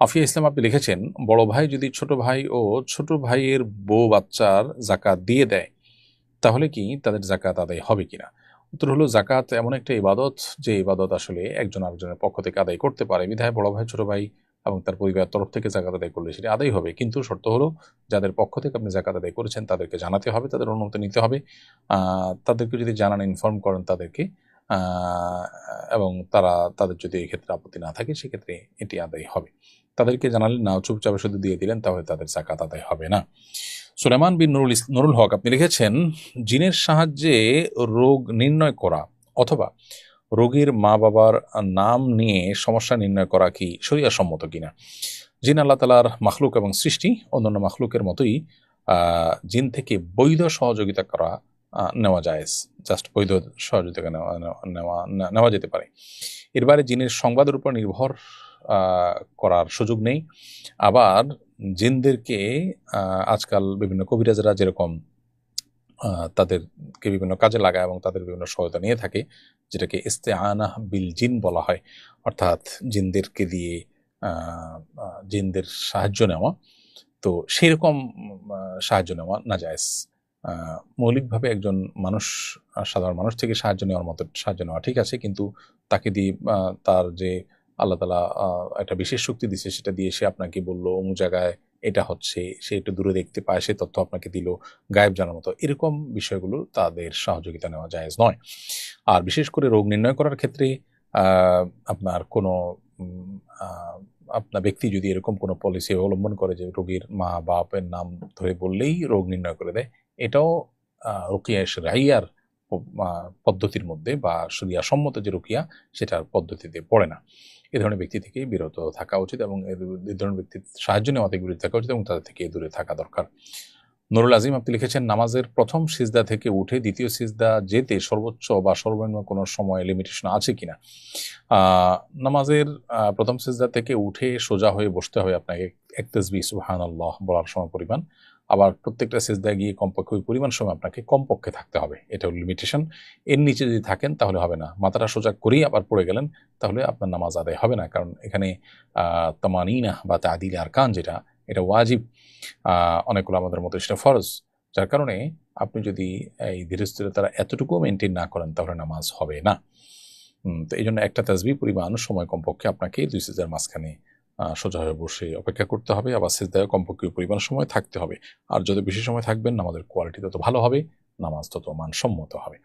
আফিয়া ইসলাম আপনি লিখেছেন, বড় ভাই যদি ছোট ভাই ও ছোট ভাইয়ের বউ বাচ্চার জাকাত দিয়ে দেয়, তাহলে কি তাদের জাকাত আদায় হবে কিনা? উত্তর হলো, জাকাত এমন একটা ইবাদত, যে ইবাদত আসলে একজন আরেকজনের পক্ষ থেকে আদায় করতে পারে। বিধায় বড় ভাই, ছোট ভাই এবং তার পরিবার তরফ থেকে জাকাত আদায় করলে সেটা আদায় হবে। কিন্তু শর্ত হলো, যাদের পক্ষ থেকে আপনি জাকাত আদায় করেছেন, তাদেরকে জানাতে হবে, তাদের অনুমতি নিতে হবে। তাদেরকে যদি জানান ইনফর্ম করেন তাদেরকে এবং তারা, তাদের যদি এক্ষেত্রে আপত্তি না থাকে, সেক্ষেত্রে এটি আদায় হবে। তাদেরকে জানালেন, না, চুপচাপে শুধু দিয়ে দিলেন, তাহলে তাদের জাকাত আদায় হবে না। সুলেমান বিন নুরুল নুরুল হক, আপনি লিখেছেন, জিনের সাহায্যে রোগ নির্ণয় করা অথবা রোগীর মা বাবার নাম নিয়ে সমস্যা নির্ণয় করা কি সম্মত কিনা? জিন আল্লাহ তালার মাখলুক এবং সৃষ্টি, অন্যান্য মাখলুকের মতোই জিন থেকে বৈধ সহযোগিতা করা নেওয়া যায় জাস্ট বৈধ সহযোগিতা নেওয়া নেওয়া নেওয়া যেতে পারে। এর বাইরে জিনের সংবাদের উপর নির্ভর করার সুযোগ নেই। আবার জিনদেরকে আজকাল বিভিন্ন কবিরাজরা যেরকম তাদেরকে বিভিন্ন কাজে লাগায় এবং তাদের বিভিন্ন সহায়তা নিয়ে থাকে যেটাকে ইস্তেআনা বিল জিন বলা হয় অর্থাৎ জিনদেরকে দিয়ে জিনদের সাহায্য নেওয়া। তো সেরকম আহ, সাহায্য নেওয়া না যায় মৌলিকভাবে একজন মানুষ সাধারণ মানুষ থেকে সাহায্য নেওয়ার মতো সাহায্য নেওয়া ঠিক আছে কিন্তু তাকে দিয়ে তার যে আল্লাহ তালা একটা বিশেষ শক্তি দিছে, সেটা দিয়ে সে আপনাকে বলল, অমুক জায়গায় এটা হচ্ছে, সে একটু দূরে দেখতে পায়, সে তথ্য আপনাকে দিল, গায়েব জানার মতো। এরকম বিষয়গুলো তাদের সহযোগিতা নেওয়া জায়েজ নয়। আর বিশেষ করে রোগ নির্ণয় করার ক্ষেত্রে আপনার কোনো আপনার ব্যক্তি যদি এরকম কোনো পলিসি অবলম্বন করে যে রোগীর মা, বাপের নাম ধরে বললেই রোগ নির্ণয় করে দেয়, এটাও রুকিয়া রাইয়ার পদ্ধতির মধ্যে বা সরিয়া সম্মত যে রুকিয়া, সেটার পদ্ধতিতে পড়ে না। এ ধরনের ব্যক্তি থেকে বিরত থাকা উচিত এবং এ ধরনের ব্যক্তির সাহায্য নেওয়া থেকে বিরত থাকা উচিত এবং তাদের থেকে দূরে থাকা দরকার। নুরুল আজিম, আপনি লিখেছেন, নামাজের প্রথম সিজদা থেকে উঠে দ্বিতীয় সিজদা যেতে সর্বোচ্চ বা সর্বনিম্ন কোনো সময় লিমিটেশন আছে কিনা? নামাজের প্রথম সিজদা থেকে উঠে সোজা হয়ে বসতে হবে আপনাকে। এক তসবি সুহান আল্লাহ বলার সময় পরিমাণ আবার প্রত্যেকটা সিজদায় গিয়ে কমপক্ষে ওই পরিমাণ সময় আপনাকে কমপক্ষে থাকতে হবে। এটা হলো লিমিটেশন এর নিচে যদি থাকেন তাহলে হবে না। মাথাটা সোজা করেই আবার পড়ে গেলেন, তাহলে আপনার নামাজ আদায় হবে না। কারণ এখানে তামানিনা বা তাদিল আরকান যেটা, এটা ওয়াজিব। অনেকগুলো আমাদের মতো সেটা ফরজ। যার কারণে আপনি যদি এই ধীরস্থিরতারা এতটুকুও মেনটেন না করেন, তাহলে নামাজ হবে না। তো এই জন্য একটা তাজবি পরিমাণ সময় কমপক্ষে আপনাকে দুই সিজার মাঝখানে সোজা হয়ে বসে অপেক্ষা করতে হবে, আবার সিজদায় কমপক্ষে পরিমাণ সময় থাকতে হবে। আর যত বেশি সময় থাকবেন, আমাদের কোয়ালিটি তত ভালো হবে, নামাজ তত মানসম্মত হবে।